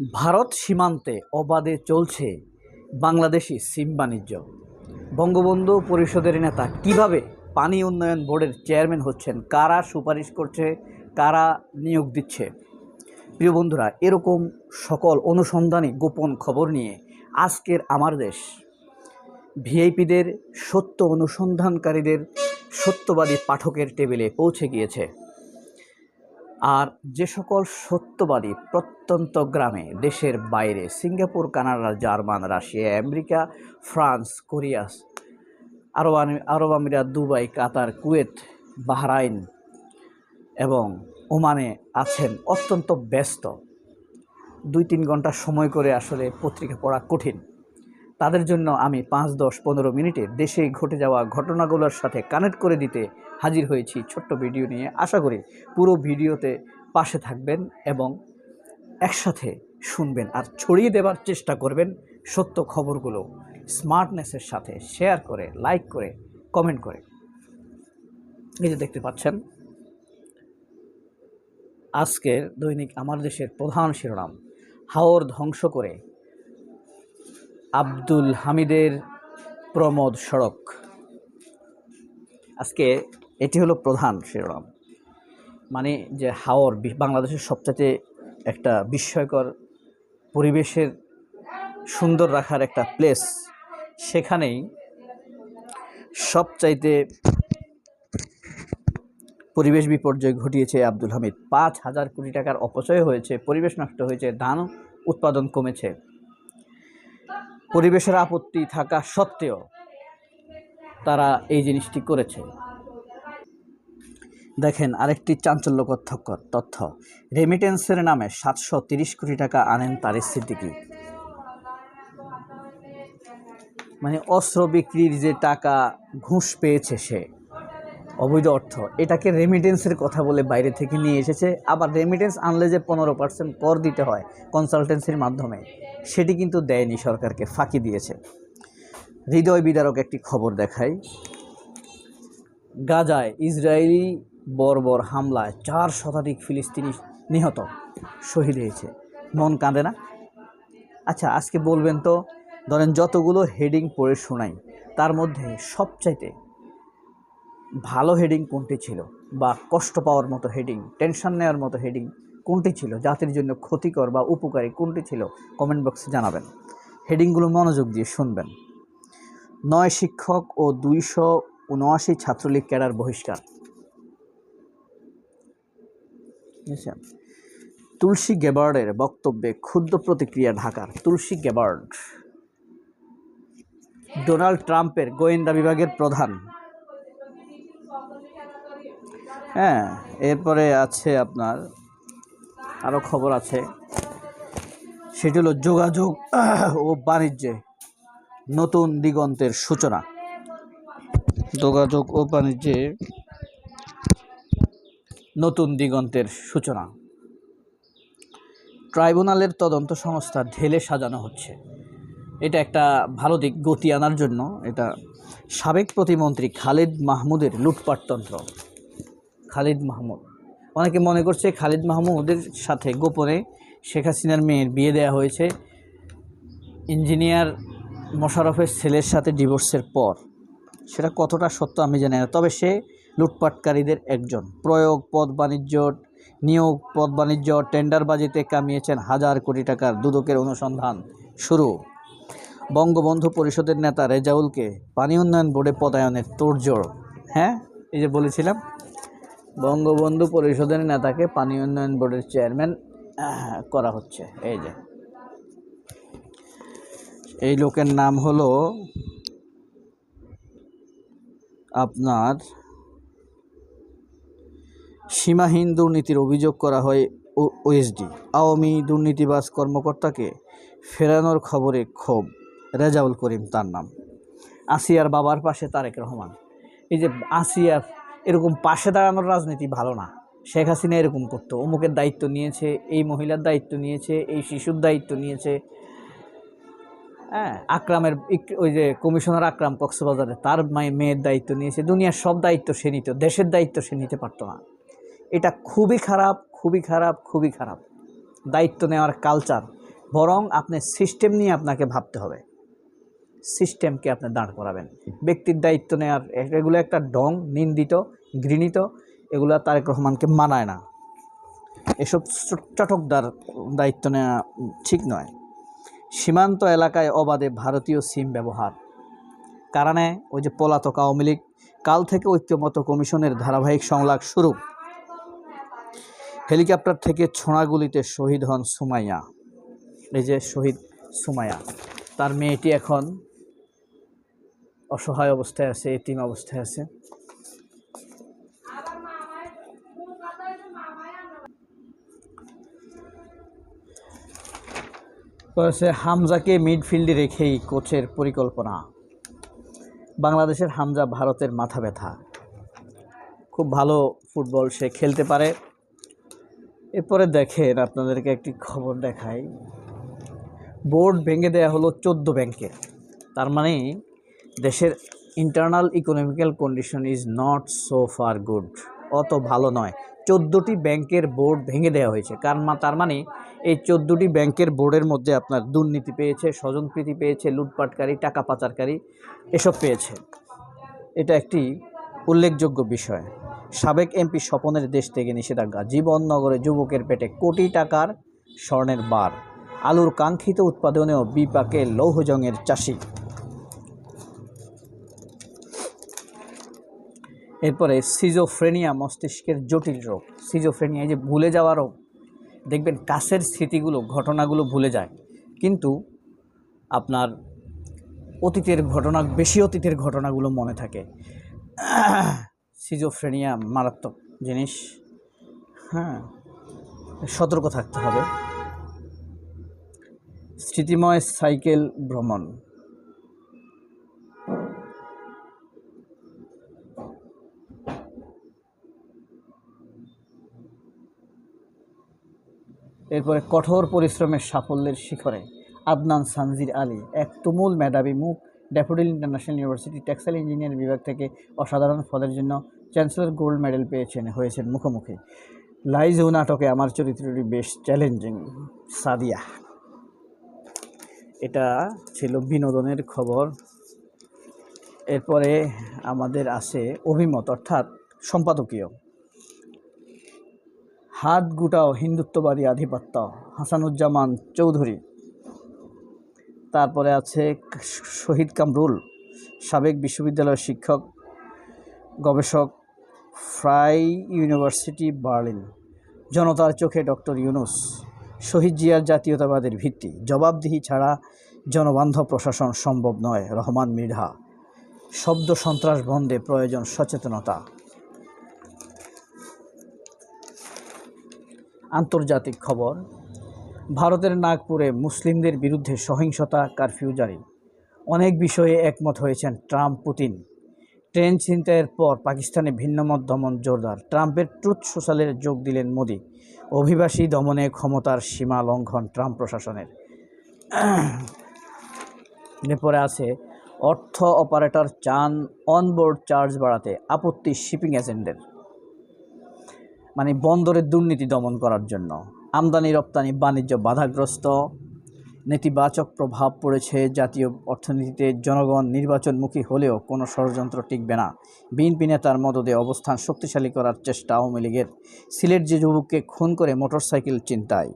ভারত সীমান্তে অবাধে চলছে বাংলাদেশি সিম বাণিজ্য। বঙ্গবন্ধু পরিষদের নেতা কীভাবে পানি উন্নয়ন বোর্ডের চেয়ারম্যান হচ্ছেন, কারা সুপারিশ করছে, কারা নিয়োগ দিচ্ছে? প্রিয় বন্ধুরা, এরকম সকল অনুসন্ধানী গোপন খবর নিয়ে আজকের আমার দেশ। ভিআইপিদের সত্য অনুসন্ধানকারীদের সত্যবাদী পাঠকের টেবিলে পৌঁছে গিয়েছে। আর যে সকল সত্যবাদী প্রত্যন্ত গ্রামে দেশের বাইরে Singapore, Canada, German, Russia, America, France, Korea, আরব আরব আমিরাত, দুবাই, কাতার, কুয়েত, বাহরাইন এবং ওমানে আছেন অত্যন্ত ব্যস্ত। দুই তিন ঘণ্টা সময় করে আসলে পত্রিকা পড়া কঠিন। তাদের জন্য আমি পাঁচ, দশ, পনেরো মিনিটে দেশে ঘটে যাওয়া ঘটনাগুলোর সাথে কানেক্ট করে দিতে হাজির হয়েছি ছোট্ট ভিডিও নিয়ে। আশা করি পুরো ভিডিওতে পাশে থাকবেন এবং একসাথে শুনবেন আর ছড়িয়ে দেওয়ার চেষ্টা করবেন সত্য খবরগুলো স্মার্টনেসের সাথে শেয়ার করে, লাইক করে, কমেন্ট করে। এই যে দেখতে পাচ্ছেন, আজকের দৈনিক আমার দেশের প্রধান শিরোনাম, হাওর ধ্বংস করে আব্দুল হামিদের প্রমোদ সড়ক। আজকে এটি হলো প্রধান শিরোনাম। মানে যে হাওর বাংলাদেশের সবচেয়ে একটা বিস্ময়কর পরিবেশের সুন্দর রাখার একটা প্লেস সেখানেই সবচাইতে পরিবেশ বিপর্যয় ঘটিয়েছে আব্দুল হামিদ। পাঁচ হাজার কোটি টাকার অপচয় হয়েছে, পরিবেশ নষ্ট হয়েছে, ধান উৎপাদন কমেছে। পরিবেশের আপত্তি থাকা সত্ত্বেও তারা এই জিনিসটি করেছে। দেখেন আরেকটি চাঞ্চল্যকর তথ্য রেমিটেন্সের নামে সাতশো তিরিশ কোটি টাকা আনেন তারিস সিদ্দিকি। মানে অস্ত্র বিক্রির যে টাকা, ঘুষ পেয়েছে সে। অবৈধ অর্থ। এটাকে রেমিটেন্সের কথা বলে বাইরে থেকে নিয়ে এসেছে। আবার রেমিটেন্স আনলে যে পনেরো পার্সেন্ট কর দিতে হয় কনসালটেন্সির মাধ্যমে, সেটি কিন্তু দেয়নি সরকারকে, ফাঁকি দিয়েছে। হৃদয় বিদারক একটি খবর দেখায়। গাজায় ইসরায়েলি বর্বর হামলায় চার শতাধিক ফিলিস্তিনি নিহত শহীদ হয়েছে। মন কাঁদে না? আচ্ছা আজকে বলবেন তো, ধরেন যতগুলো হেডিং পড়ে শোনাই, তার মধ্যে সবচাইতে ভালো হেডিং কোনটি ছিল? বা কষ্ট পাওয়ার মতো হেডিং, টেনশন নেওয়ার মতো হেডিং কোনটি ছিল? জাতির জন্য ক্ষতিকর বা উপকারী কোনটি ছিল? কমেন্ট বক্সে জানাবেন। হেডিংগুলো মনোযোগ দিয়ে শুনবেন। নয় শিক্ষক ও দুইশো উনআশি ছাত্রলীগ ক্যাডার বহিষ্কার। বুঝছেন তুলসী গেবার্ডের বক্তব্যে ক্ষুদ্র প্রতিক্রিয়া ঢাকার। তুলসী গেবার্ড। ডোনাল্ড ট্রাম্পের গোয়েন্দা বিভাগের প্রধান। হ্যাঁ এরপরে আছে আপনার আরও খবর আছে। সেটি হলো যোগাযোগ ও বাণিজ্যে নতুন দিগন্তের সূচনা। যোগাযোগ ও বাণিজ্যে নতুন দিগন্তের সূচনা। ট্রাইব্যুনালের তদন্ত সংস্থা ঢেলে সাজানো হচ্ছে। এটা একটা ভালো দিক গতি আনার জন্য। এটা সাবেক প্রতিমন্ত্রী খালিদ মাহমুদের লুটপাটতন্ত্র খালিদ মাহমুদ। অনেকে মনে করছে খালিদ মাহমুদের সাথে গোপনে শেখ হাসিনার মেয়ের বিয়ে দেওয়া হয়েছে। ইঞ্জিনিয়ার মোশারফের ছেলের সাথে ডিভোর্সের পর। সেটা কতটা সত্য আমি জানি না। তবে সে লুটপাটকারীদের একজন। প্রয়োগ পদ বাণিজ্য, নিয়োগ পদ বাণিজ্য টেন্ডারবাজিতে কামিয়েছেন হাজার কোটি টাকার দুদকের অনুসন্ধান। শুরু। বঙ্গবন্ধু পরিষদের নেতা রেজাউলকে পানি উন্নয়ন বোর্ডে পদায়নের তোড়জোড়। হ্যাঁ এই যে বলেছিলাম। বঙ্গবন্ধু পরিষদের নেতাকে পানি উন্নয়ন বোর্ডের চেয়ারম্যান করা হচ্ছে। এই যে। এই লোকের নাম হলো আপনার সীমাহীন দুর্নীতির অভিযোগ করা হয় ওএসডি। আওয়ামী দুর্নীতিবাজ কর্মকর্তাকে ফেরানোর খবরে ক্ষোভ। রেজাউল করিম তার নাম। আসিয়ার বাবার পাশে তারেক রহমান। এই যে আসিয়া এরকম পাশে দাঁড়ানোর রাজনীতি ভালো না। শেখ হাসিনা এরকম করতো। অমুকের দায়িত্ব নিয়েছে, এই মহিলার দায়িত্ব নিয়েছে, এই শিশুর দায়িত্ব নিয়েছে। হ্যাঁ আকরামের ওই যে কমিশনার আকরাম কক্সবাজারে তার মায়ে- মেয়ের দায়িত্ব নিয়েছে। দুনিয়ার সব দায়িত্ব সে নিত, দেশের দায়িত্ব সে নিতে পারতো না। এটা খুবই খারাপ খুবই খারাপ খুবই খারাপ। দায়িত্ব নেওয়ার কালচার বরং আপনি সিস্টেম নিয়ে আপনাকে ভাবতে হবে। সিস্টেমকে আপনি দাঁড় করাবেন। ব্যক্তির দায়িত্ব নেওয়ার এগুলো একটা ডং নিন্দিত, ঘৃণিত, এগুলো তারেক রহমানকে মানায় না। এসব চটকদার দায়িত্ব নেওয়া ঠিক নয়। সীমান্ত এলাকায় অবাধে ভারতীয় সিম ব্যবহার। কারণে ওই যে পলাতক আওয়ামী লীগ, কাল থেকে ঐক্যমত কমিশনের ধারাবাহিক সংলাপ শুরু। হেলিকপ্টার থেকে ছোঁড়াগুলিতে শহীদ হন সুমাইয়া। এই যে শহীদ সুমাইয়া, তার মেয়েটি এখন অসহায় অবস্থায় আছে, এতিম অবস্থায় আছে। করেছে হামজাকে মিডফিল্ডে রেখেই কোচের পরিকল্পনা। বাংলাদেশের হামজা ভারতের মাথা ব্যথা। খুব ভালো ফুটবল সে খেলতে পারে। এরপরে দেখেন আপনাদেরকে একটি খবর দেখাই। বোর্ড ভেঙে দেয়া হলো চোদ্দ ব্যাংকের তার মানে দেশের internal economical condition is not so far good অত ভালো নয়। চোদ্দোটি ব্যাংকের বোর্ড ভেঙে দেওয়া হয়েছে। কারণ তার মানে এই চোদ্দোটি ব্যাংকের বোর্ডের মধ্যে আপনার দুর্নীতি পেয়েছে, স্বজনপ্রীতি পেয়েছে, লুটপাটকারী, টাকা পাচারকারী, এসব পেয়েছে। এটা একটি উল্লেখযোগ্য বিষয়। সাবেক এমপি স্বপনের দেশ থেকে নিষেধাজ্ঞা। জীবননগরে যুবকের পেটে কোটি টাকার স্বর্ণের বার। আলুর কাঙ্ক্ষিত উৎপাদনেও বিপাকে লৌহজংয়ের চাষি। এরপরে সিজোফ্রেনিয়া মস্তিষ্কের জটিল রোগ। সিজোফ্রেনিয়া, এই যে ভুলে যাওয়া রোগ, দেখবেন কাছের স্মৃতিগুলো, ঘটনাগুলো ভুলে যায়। কিন্তু আপনার অতীতের ঘটনা, বেশি অতীতের ঘটনাগুলো মনে থাকে। সিজোফ্রেনিয়া মারাত্মক জিনিস। হ্যাঁ সতর্ক থাকতে হবে। স্মৃতিময় সাইকেল ভ্রমণ। এরপরে কঠোর পরিশ্রমের সাফল্যের শিখরে আদনান সানজির আলী, এক তুমুল মেধাবী মুখ, Daffodil International University textile engineer বিভাগ থেকে অসাধারণ ফলের জন্য চ্যান্সেলর গোল্ড মেডেল পেয়েছেন, হয়েছেন মুখোমুখি। লাইজু নাটকে আমার চরিত্রটি বেশ চ্যালেঞ্জিং, সাদিয়া। এটা ছিল বিনোদনের খবর। এরপরে আমাদের আছে অভিমত, অর্থাৎ সম্পাদকীয়। হাত গুটাও হিন্দুত্ববাদী আধিপত্য, হাসানুজ্জামান চৌধুরী। তারপরে আছে শহীদ কামরুল, সাবেক বিশ্ববিদ্যালয়ের শিক্ষক গবেষক ফ্রাই ইউনিভার্সিটি, বার্লিন। জনতার চোখে ডক্টর ইউনুস। শহীদ জিয়ার জাতীয়তাবাদের ভিত্তি। জবাবদিহি ছাড়া জনবান্ধব প্রশাসন সম্ভব নয়, রহমান মৃধা শব্দ সন্ত্রাস বন্ধে প্রয়োজন সচেতনতা। আন্তর্জাতিক খবর। ভারতের নাগপুরে মুসলিমদের বিরুদ্ধে সহিংসতা কারফিউ জারি। অনেক বিষয়ে একমত হয়েছেন ট্রাম্প পুতিন ট্রেন ছিনতাইয়ের পর পাকিস্তানে ভিন্নমত দমন জোরদার। ট্রাম্পের ট্রুথ সোশ্যালে যোগ দিলেন মোদি। অভিবাসী দমনে ক্ষমতার সীমা লঙ্ঘন ট্রাম্প প্রশাসনের। এরপরে আছে, অর্থ অপারেটর চান অনবোর্ড চার্জ বাড়াতে আপত্তি শিপিং এজেন্টদের। মানে বন্দরের দুর্নীতি দমন করার জন্য। আমদানি রপ্তানি বাণিজ্য বাধাগ্রস্ত। নেতিবাচক প্রভাব পড়েছে জাতীয় অর্থনীতিতে। জনগণ নির্বাচনমুখী হলেও কোনো ষড়যন্ত্র টিকবে না। বিএনপি নেতার মদদে অবস্থান শক্তিশালী করার চেষ্টা আওয়ামী লীগের। সিলেট যে যুবককে খুন করে মোটরসাইকেল চিন্তায়।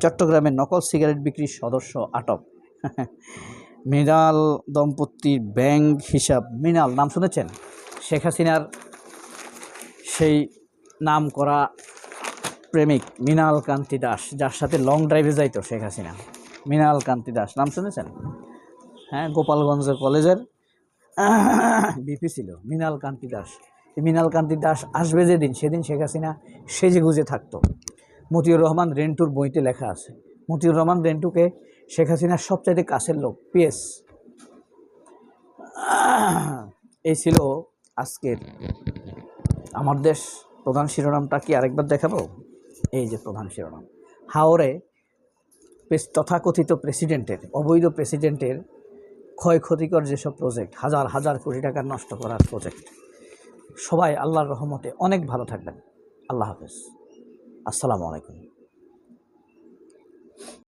চট্টগ্রামের নকল সিগারেট বিক্রির সদস্য আটক। মৃণাল দম্পতির ব্যাংক হিসাব। মৃণাল, নাম শুনেছেন? শেখ হাসিনার সেই নাম করা প্রেমিক মৃণাল কান্তি দাস, যার সাথে লং ড্রাইভে যাইতো শেখ হাসিনা। মৃণাল কান্তি দাস, নাম শুনেছেন? হ্যাঁ গোপালগঞ্জ কলেজের বিপি ছিল, মৃণাল কান্তি দাস। মৃণাল কান্তি দাস আসবে যেদিন, সেদিন শেখ হাসিনা সেজে গুজে থাকতো। মতিউর রহমান রেন্টুর বইতে লেখা আছে, মতিউর রহমান রেন্টুকে শেখ হাসিনার সবচাইতে কাছের লোক, পিএস। এই ছিল আজকের আমার দেশ। প্রধান শিরোনামটা কি আরেকবার দেখাবো? এই যে প্রধান শিরোনাম। হাওরে তথাকথিত প্রেসিডেন্টের, অবৈধ প্রেসিডেন্টের ক্ষয়ক্ষতিকর যেসব প্রজেক্ট হাজার হাজার কোটি টাকা নষ্ট করার প্রজেক্ট সবাই আল্লাহর রহমতে অনেক ভালো থাকবেন। আল্লাহ হাফেজ। আসসালামু আলাইকুম।